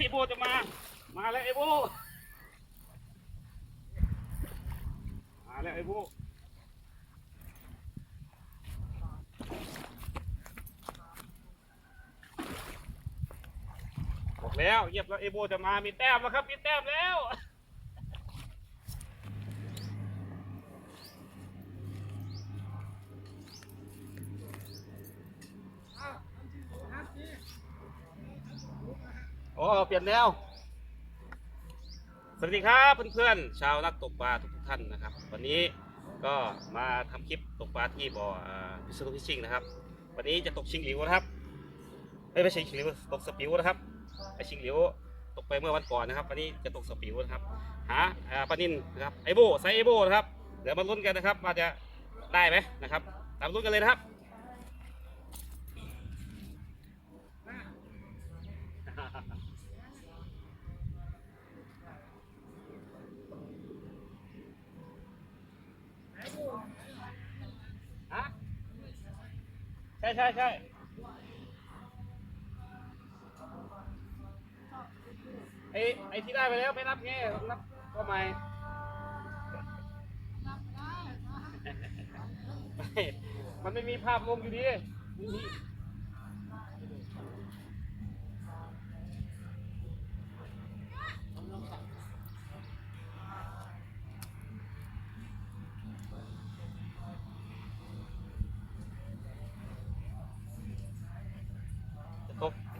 ไอโบจะมา มาแล้วไอโบ มาแล้วไอโบบอกแล้วเยียบแล้วไอโบจะมา มีแต้มแล้วครับ มีแต้มแล้ว โอ้เปลี่ยนแนว สวัสดีครับเพื่อนๆชาวนักตกปลาทุกๆท่านนะครับ วันนี้ก็มาทำคลิปตกปลาที่บ่อพิซซ่าฟิชชิ่งนะครับ วันนี้จะตกชิงหลิวนะครับไม่ใช่ชิงหลิวตกสปิวนะครับไอชิงหลิวตกไปเมื่อวันก่อนนะครับ วันนี้จะตกสปิวนะครับหาปลานินนะครับไอโบไซส์ไอโบนะครับเดี๋ยวมาลุ้นกันนะครับว่าจะได้ไหมนะครับตามลุ้นกันเลยนะครับ ใช่ใช่ใช่ไอไอที่ได้ไปแล้วไม่นับไงนับก็ไม่ไม่มันไม่มีภาพลงอยู่ดี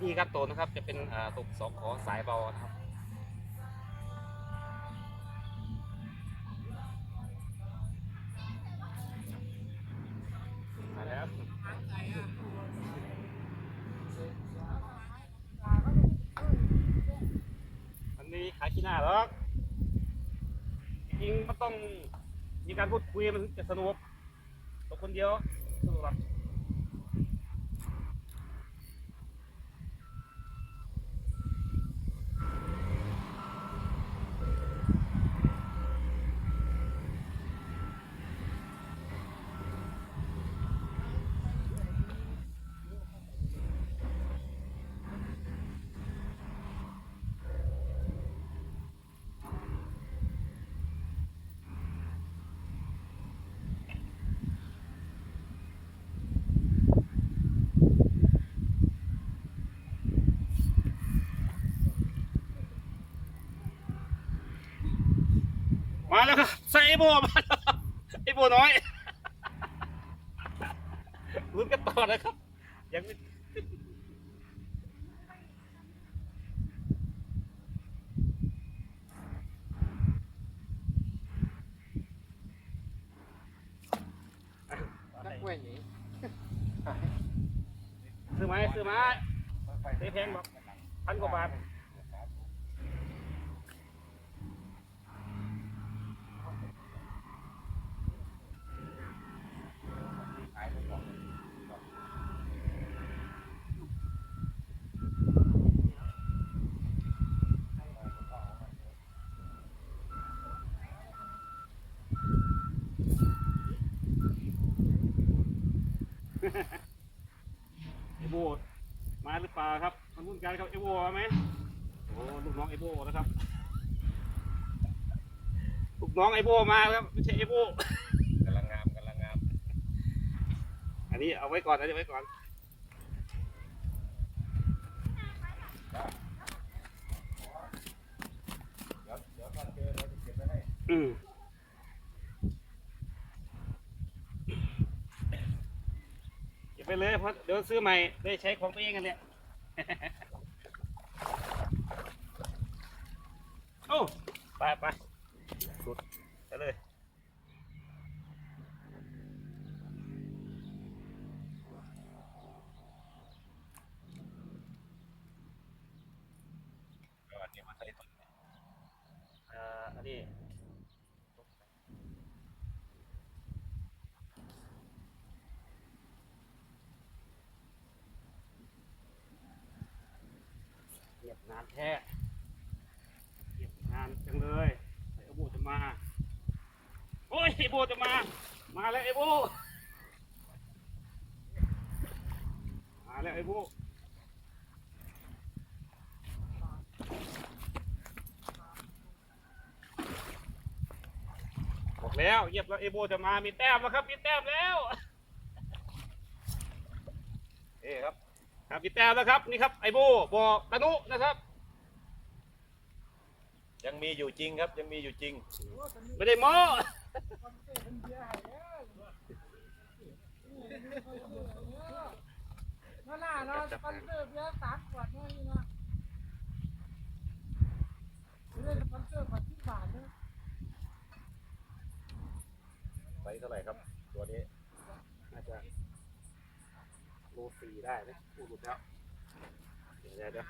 ไม่มีจะตกนี่ครับตัวนะครับ จะเป็นตกสองขอสายเบานะครับมาแล้วมันมีขายขี้หน้าหรอกจริงๆมันต้องมีการพูดคุยมันจะสนุกตัวคนเดียวสนุกหรอกมาแล้วครับใส่ไอ โบมาแล้วครับไอโบน้อยลุ้นกันต่อนะครับ ยังไม่ซื้อไหมซื้อไหมซื้อแพงบอกพันกว่าบาท ไอโบมาหรือเปล่าครับมันรุ่นกันครับไอโบมาไหมโอ้ลูกน้องไอโบนะครับลูกน้องไอโบมาครับไม่ใช่ไอโบกำลังงามกำลังงาม อันนี้เอาไว้ก่อนอันนี้ไว้ก่อนเดี๋ยวเดี๋ยวถ้าเจอเราจะเก็บไว้ให้ อืมเก็บ ไปเลยเพราะเดี๋ยวซื้อใหม่ได้ใช้ของตัวเองกันเนี่ยโอ้ไปไปสุดไปเลยก็อันนี้ ไอโบจะมา มาแล้วไอ้โบ มาแล้วไอ้โบบอกแล้วเยียบแล้วไอ้โบจะมา มีแต้มแล้วครับ มีแต้มแล้วเอ้ครับ ครับมีแต้มแล้วครับ นี่ครับไอ้โบ บอกตะนุนะครับ ยังมีอยู่จริงครับ ยังมีอยู่จริง ไม่ได้โม้ นั่นน่ะเนาะสปอนเซอร์เบียร์สามขวดนี่ยนี่นะเรื่องสปอนเซอร์ขวดที่บาทเนี่ยไปเท่าไหร่ครับ ตัวนี้น่าจะโลสี่ได้นะพูดหลุดแล้วเดี๋ยวเดี๋ยวเดี๋ยว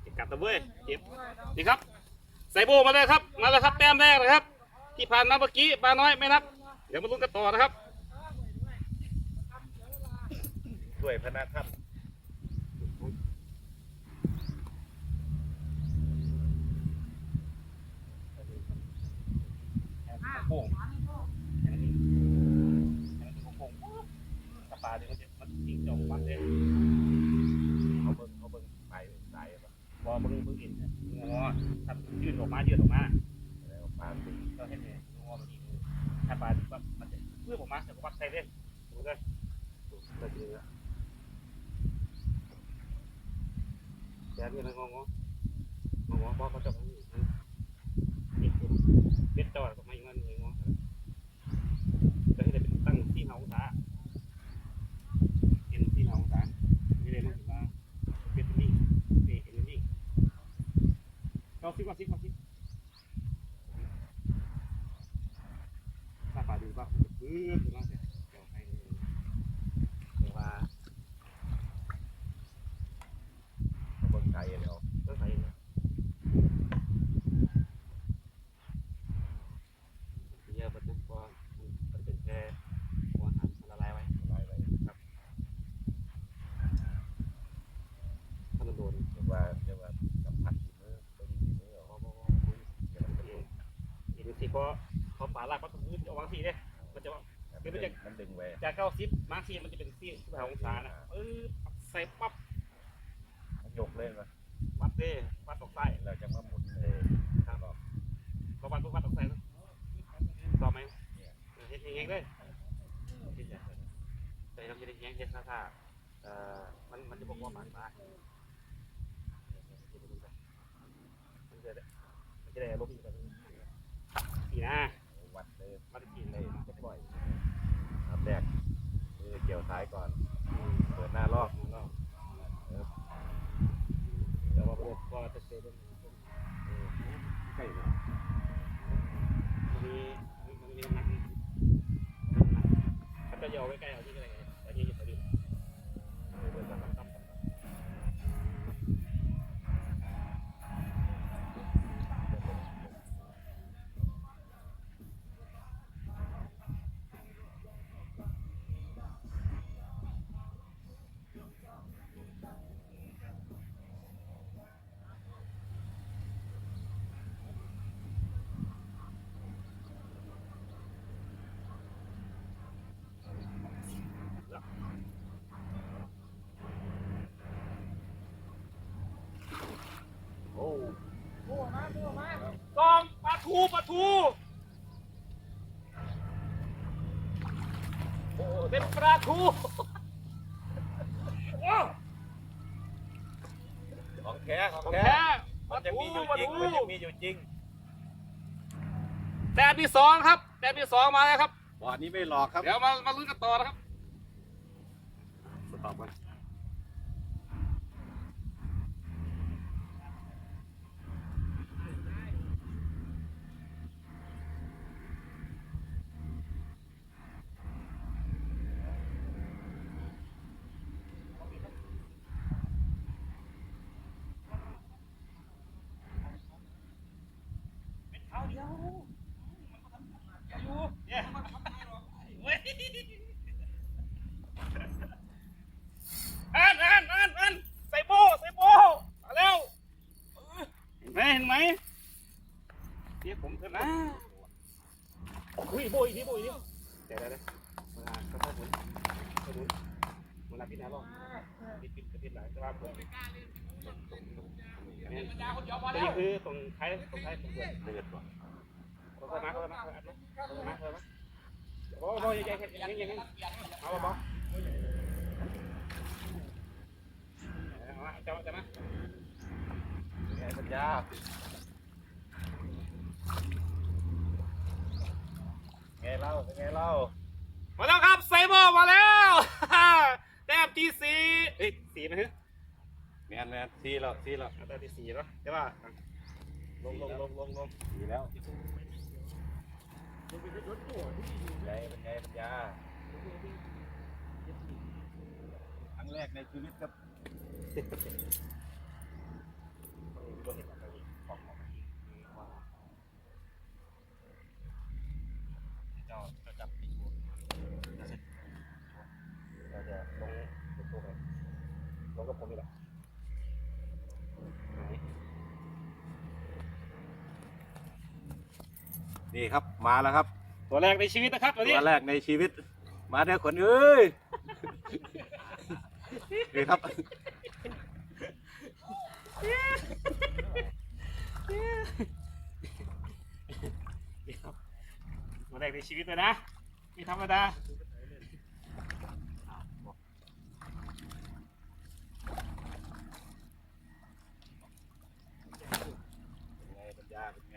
เก็บกลับตะเว้ยเก็บนี่ครับ ใส่โบมาเลยครับมาแล้วครับแต้มแรกนะครับ ที่ผ่านมาเมื่อกี้ปลาน้อยไม่นับ เดี๋ยวมาลุ้นกันต่อนะครับ ด้วยพนักครับ โป่งแค่นั้นเองแค่นั้นเองโป่งกระปลาเดี๋ยวมันจะมันยิงจงวัดเลย เขาเบิ้งเขาเบิ้งไปสายปะ บอมึงมึงเห็นเนี่ยงอถ้ายืดออกมายืดออกมา แล้วปลาตี ก็เห็นเนี่ยงอมันดีเลยถ้าปลาแบบมันจะเพื่อออกมาแต่ก็วัดใส่เลยดูเลยเลิกเลยแย่เนี่ยนะงองององอบอเขาจะเบ็ดเบ็ดจอดก็ไม่เงินเลยงอจะให้ได้เป็นตั้งที่เฮาสาเห็นที่เฮาสาไม่ได้มันถึงมาเป็นนี่นี่เห็นนี่ เราซิว่าซิว่าซิถ้าปลาดูบ้างปื้อถึงแล้วเดี๋ยวให้เดี๋ยวว่า เขาเบิ้งไกลเดียว ต้องใส่เนี่ยเยอะไปทุกคนมันเป็นแค่หัวหันละลายไว้ ไล่ไป ถ้ามันโดน เรียกว่าเรียกว่าสัมผัสฝีมือเป็นฝีมือ พ เอา อพอพอ เดี๋ยวมันเป็น เองอีกที พอพอปลาลากก็ต้องยืดเอาวางทีเนี่ยมันจะว่ามันดึงมันดึงไว้จากเก้าสิบมาร์คซีมันจะเป็นที่สิบห้าองศานะเออใส่ปั๊บมันยกเลยมาวัดเด้วัดตกใต้เราจะมาหมุนเลยครับรอบก็วัดปุ๊บวัดตกใต้นะต่อไหมเฮ็ดเองเลยใส่เราจะได้แห้งเฮ็ดซ่าๆเอ่อมันมันจะบอกว่ามันมามันจะได้มันจะได้ลบอยู่แบบนี้ อีนะวัดเลยมันกินเลยจะปล่อยน้ำแรกคือเกี่ยวท้ายก่อน เปิดหน้ารอบแต่ว่าประเด็นว่าจะเซเป็นใกล้เลยมันมีมันมีน้ำหนักถ้าจะยอไว้ใกล้เอาที่อะไร ทูปลาทูโอ้เป็นปลาทูโอ้ของแท้ของของแท้ แท้ปมัลานยังทูมีอยู่ปลาจริง ทูมันยังมีอยู่จริง แต้มที่สองครับแต้มที่สองมาแล้วครับ บ่อนี้ไม่หลอกครับ เดี๋ยวมามาลุ้นกันต่อนะครับ อันอันอันอันใส่โบใส่โบมาแล้วเห็นไหมเห็นไหมเรียกผมเถอะนะอุ้ยโบอีกทีโบอีกทีเดี๋ยวเดี๋ยวเดี๋ยวมาค่อยหมุนค่อยหมุนหมุนหลับพี่นะรอบมาปิดปิดปิดหลังแต่ว่าผมนี่คือตรงท้ายตรงท้ายตรงเดือดเลือดว่ะเไงปัญญาไงเล่าเป็นไงเล่า มาแล้วครับไซบอร์มาแล้วแต้มที่สี่เอ้ยสี่ไหมฮะแมนแมนซีแล้วซีแล้วแต้มที่สี่เนาะใช่ป่ะลงลงลงลงลงซีแล้ว ไงเป็นไงปัญญาครั้งแรกในชีวิตครับ เจ้าจะจับปีกจะเสร็จเราจะลงลงตัวไปลงกับผมนี่แหละ นี่ครับมาแล้วครับ ตัวแรกในชีวิตนะครับตัวนี้ตัวแรกในชีวิต มาเด้อคนเอ้ยนี่ครับตัวแรกในชีวิตเลยนะไม่ธรรมดา เป็นไงปัญญาเป็นไง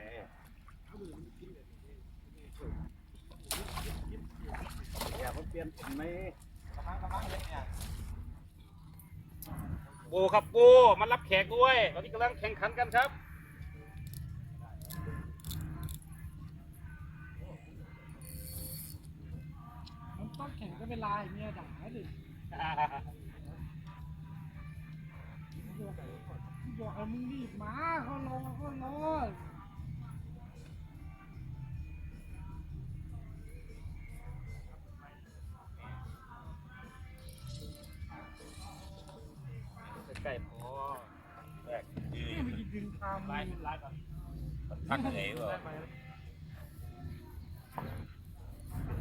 อย่า เปลี่ยนถุงไหมโกครับโบมันรับแขกด้วยตอนนี้กำลังแข่งขันกันครับมันต้องแข่งก็เวลาอย่างเงี้ยด่าดิบอกให้มึงรีบมาเขารอเขารอ พักไหนวะ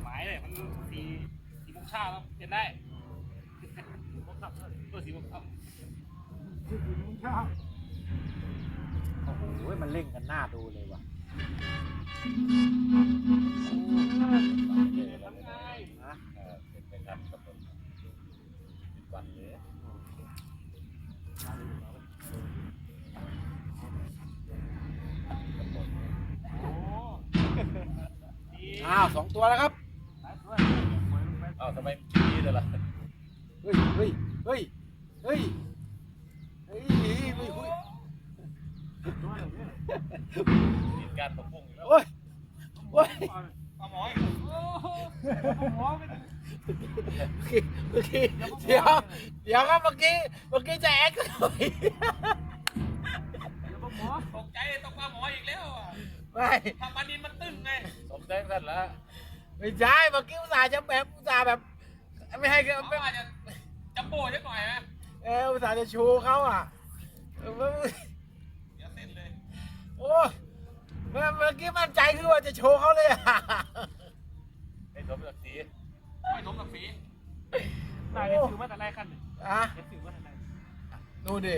หมายเลยมันสี่สี่มงเช้าแล้วเห็นได้โมงค่ำเออสี่โมงค่ำคือมึงชอบโอ้โหมันเล่งกันหน้าดูเลยว่ะเจอแล้วนะเป็นไปตามกำหนดวันเลย โอ้ดี อ้าวสองตัวแล้วครับอ้าวทำไมดีเลยล่ะเฮ้ยเฮ้ยเฮ้ยเฮ้ยเฮ้ยเฮ้ยเฮ้ยเฮ้ยมีการตะพุ่งอยู่แล้วโอ้ยโอ้ยเอาหมอยหมอไม่ได้เมื่อกี้เมื่อกี้เดี๋ยวเดี๋ยวครับเมื่อกี้เมื่อกี้จะแอคกันหน่อยหมอตกใจตกปลาหมออีกแล้วอะ ไม่ทำปลานินมันตึ้งไง สมแจ้งท่านละไม่ใช่เมื่อกี้อุตส่าห์จะแบบอุตส่าห์แบบ ไม่ให้ก็เขาไม่อาจจะจัมโบ้สักหน่อยนะเอออุตส่าห์จะชูเขาอะเออเดี๋ยวเส้นเลยโอ้เมื่อเมื่อกี้มั่นใจคือว่าจะโชว์เขาเลยอะให้สมศักดิ์ศรีไม่สมศักดิ์ศรีนายจะถือว่าแต่ไรขั้นเนี่ยอะจะถือว่าแต่ไรดูดิ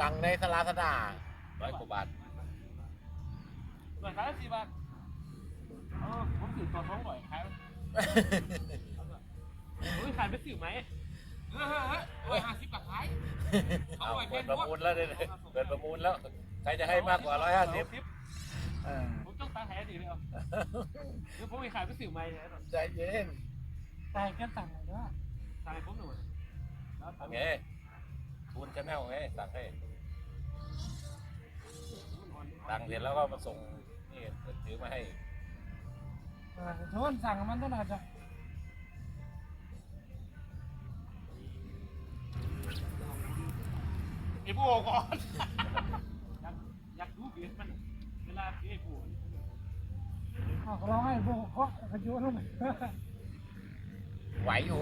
ดังในสลาสดาร้อยกว่าบาท ส่วนขายสี่บาทเออผมถือตัวท้องบ่อยขายโอ้ยขายไปสิวไหมเฮ้ยเฮ้ยเฮ้ยร้อยห้าสิบบาทขายเอาเปิดประมูลแล้วเนี่ยเปิดประมูลแล้ว ใครจะให้มากกว่าร้อยห้าสิบเออผมต้องตาแหดีเลยเอาเดี๋ยวผมไปขายไปสิวไหมเนี่ยใจเย็นแต่แค่สั่งเลยว่าสั่งให้ผมหน่อยแล้วสั่งไงทูนชาแนลไงสั่งให้สั่งเสร็จแล้วก็มาส่ง นี่ถือมาให้โทนสั่งมันต้องอาจจะไอ้พวกก่อนอยากอยากดูเบียดมันเวลาเอ้ผู้อ้าวเราให้พวกเขาขยุนลงไปไหวอยู่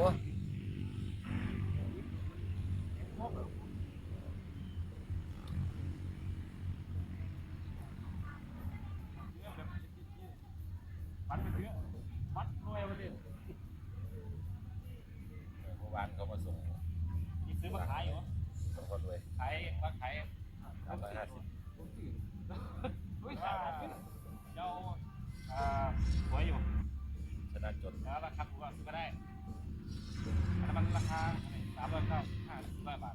วยมาดิเมื่อวานเขามาส่งยี่ซื้อมาขายอยู่สองคนเลยขายมาขายสามร้อยห้าสิบเฮ้ยเจ้าอ่าสวยอยู่ชนะจนแล้วราคาถูกก็ซื้อก็ได้อันนั้นมันราคาสามร้อยเก้าห้าร้อยบาท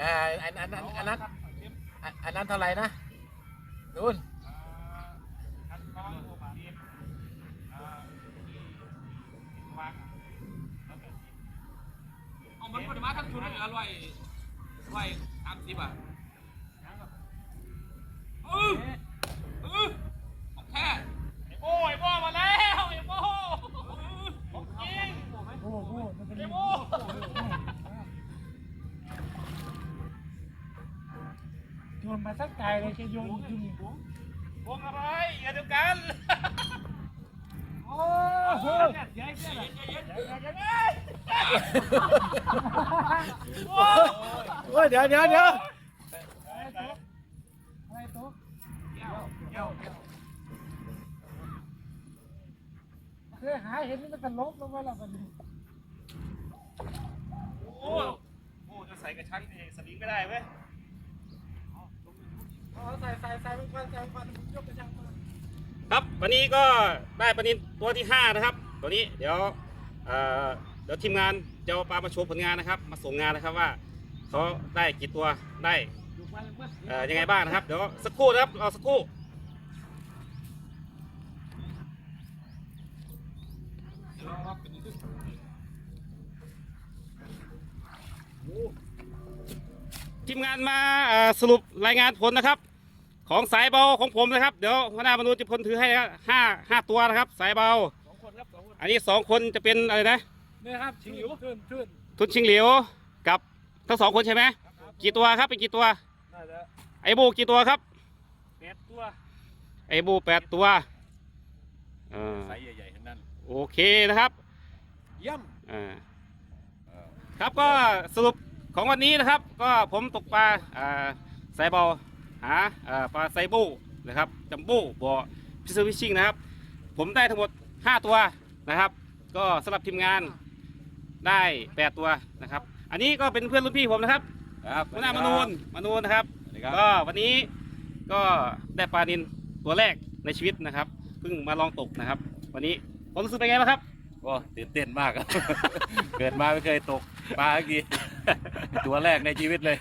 อออันอันอันอันนั้นอันอันนั้นเท่าไหร่นะนู่นคันน้องมาเอาที่วางแล้วก็เอามันปริมาณขั้นทุนเลยอร่อยอร่อยสามสิบอะเออ นมาสักไกลเลยจะโยนอยู่นี่วงอะไรอย่าดียวกันโอ้โหเดี๋ยวเดี๋ยวเดี๋ยวโอ้ยเดี๋ยวเดี๋ยวเดี๋ยวอะไรตุ๊กเดี๋ยวเดี๋ยวเคยหาเห็นนี่มันตลกลงไปแล้วมันโอ้โหจะใส่กระชังเองสลิงไม่ได้เว้ย ใส่ใส่ใส่เป็นควันใส่เป็นควันยกกระชังมาครับวันนี้ก็ได้ปลานินตัวที่ 5 นะครับ ตัวนี้เดี๋ยวเอ่อเดี๋ยวทีมงานจะเอาปลามาโชว์ผลงานนะครับ มาส่งงานนะครับว่าเขาได้กี่ตัวได้ดูมันเอเอ่อยังไงบ้างนะครับ เดี๋ยวสักครู่นะครับรอสักครู่ทีมงานมาเอ่อสรุปรายงานผลนะครับ ของสายเบาของผมนะครับ เดี๋ยวหัวหน้ามนุษย์จะพลถือให้นะครับห้าห้าตัวนะครับ สายเบา สองคนครับสองคนอันนี้สองคนจะเป็นอะไรนะ นี่ครับชิงอยู่ขึ้นขึ้นทุนชิงเหลียวกับทั้งสองคนใช่ไหมกี่ตัวครับเป็นกี่ตัว น่าจะไอ้บูกี่ตัวครับ แปดตัวไอ้บูแปดตัวเออไซส์ใหญ่ๆทั้งนั้นโอเคนะครับเยี่ยมเออเออ ครับก็สรุปของวันนี้นะครับ ก็ผมตกปลาอ่าสายเบา หาอ่าปลาไซบูนะครับจัมโบ้บ่อพิซซ่าฟิชชิ่งนะครับ ผมได้ทั้งหมด 5 ตัวนะครับ ก็สำหรับทีมงานได้ 8 ตัวนะครับ อันนี้ก็เป็นเพื่อนรุ่นพี่ผมนะครับครับหัวหน้ามนูนมนูนนะครับสวัสดีครับก็วันนี้ก็ได้ปลานินตัวแรกในชีวิตนะครับเพิ่งมาลองตกนะครับ วันนี้ผมรู้สึกเป็นไงบ้างครับโอ้ตื่นเต้นมากครับเกิดมาไม่เคยตกปลาเมื่อกี้ ตัวแรกในชีวิตเลย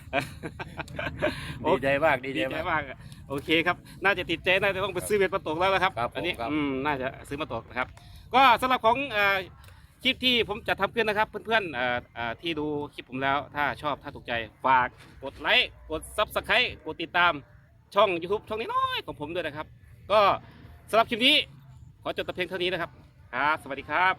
ดีใจมากดีใจมากโอเคครับ น่าจะติดใจน่าจะต้องไปซื้อเบ็ดมาตกแล้วนะครับอันนี้น่าจะซื้อมาตกนะครับ ก็สำหรับของคลิปที่ผมจะทำขึ้นนะครับ เพื่อนๆที่ดูคลิปผมแล้ว ถ้าชอบถ้าถูกใจฝากกดไลค์กดซับสไครต์กดติดตามช่อง YouTube ช่องนี้น้อยของผมด้วยนะครับ ก็สำหรับคลิปนี้ ขอจบแต่เพียงเท่านี้นะครับครับสวัสดีครับ